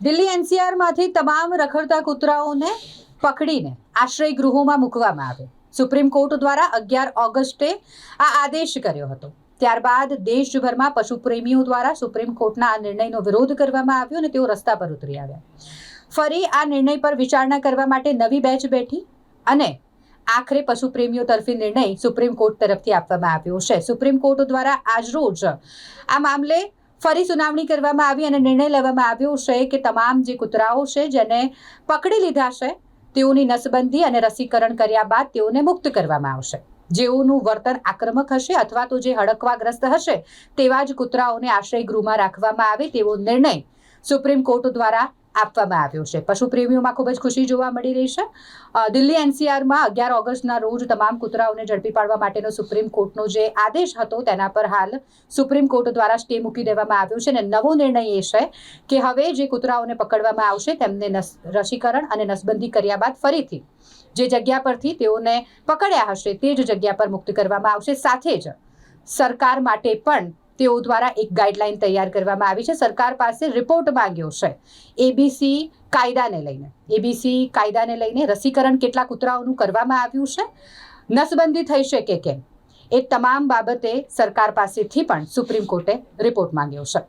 દિલ્હી એનસીઆરમાંથી તમામ રખડતા કૂતરાઓને પકડીને આશ્રય ગૃહોમાં મૂકવામાં આવે સુપ્રીમ કોર્ટ દ્વારા અગિયાર ઓગસ્ટે આ આદેશ કર્યો હતો. ત્યારબાદ દેશભરમાં પશુપ્રેમીઓ દ્વારા સુપ્રીમ કોર્ટના આ નિર્ણયનો વિરોધ કરવામાં આવ્યો અને તેઓ રસ્તા પર ઉતરી આવ્યા. ફરી આ નિર્ણય પર વિચારણા કરવા માટે નવી બેચ બેઠી અને આખરે પશુપ્રેમીઓ તરફી નિર્ણય સુપ્રીમ કોર્ટ તરફથી આપવામાં આવ્યો છે. સુપ્રીમ કોર્ટ દ્વારા આજરોજ આ મામલે ફરી સુનાવણી કરવામાં આવી અને નિર્ણય લેવામાં આવ્યો છે કે તમામ જે કૂતરાઓ છે જેને પકડી લીધા છે, તેઓની નસબંધી અને રસીકરણ કર્યા બાદ તેઓને મુક્ત કરવામાં આવશે. જેઓનું વર્તન આક્રમક હશે અથવા તો જે હડકવાગ્રસ્ત હશે, તેવા જ કૂતરાઓને આશ્રય ગૃહમાં રાખવામાં આવે તેવો નિર્ણય સુપ્રીમ કોર્ટ દ્વારા આપવામાં આવ્યો છે. પશુ પ્રેમીઓમાં ખૂબ જ ખુશી જોવા મળી રહી છે. દિલ્હી એનસીઆરમાં અગિયાર ઓગસ્ટના રોજ તમામ કૂતરાઓને ઝડપી પાડવા માટેનો સુપ્રીમ કોર્ટનો જે આદેશ હતો તેના પર હાલ સુપ્રીમ કોર્ટ દ્વારા સ્ટે મૂકી દેવામાં આવ્યો છે અને નવો નિર્ણય એ છે કે હવે જે કૂતરાઓને પકડવામાં આવશે તેમને રસીકરણ અને નસબંધી કર્યા બાદ ફરીથી જે જગ્યા પરથી તેઓને પકડ્યા હશે તે જ જગ્યા પર મુક્ત કરવામાં આવશે. સાથે જ સરકાર માટે પણ તેઓ દ્વારા એક ગાઈડલાઈન તૈયાર કરવામાં આવી છે. સરકાર પાસે રિપોર્ટ માંગ્યો છે. એબીસી કાયદાને લઈને. એબીસી કાયદાને લઈને રસીકરણ કેટલા કૂતરાઓનું કરવામાં આવ્યું છે? નસબંધી થઈ છે કે કેમ? એ તમામ બાબતે સરકાર પાસેથી પણ સુપ્રીમ કોર્ટે રિપોર્ટ માંગ્યો છે.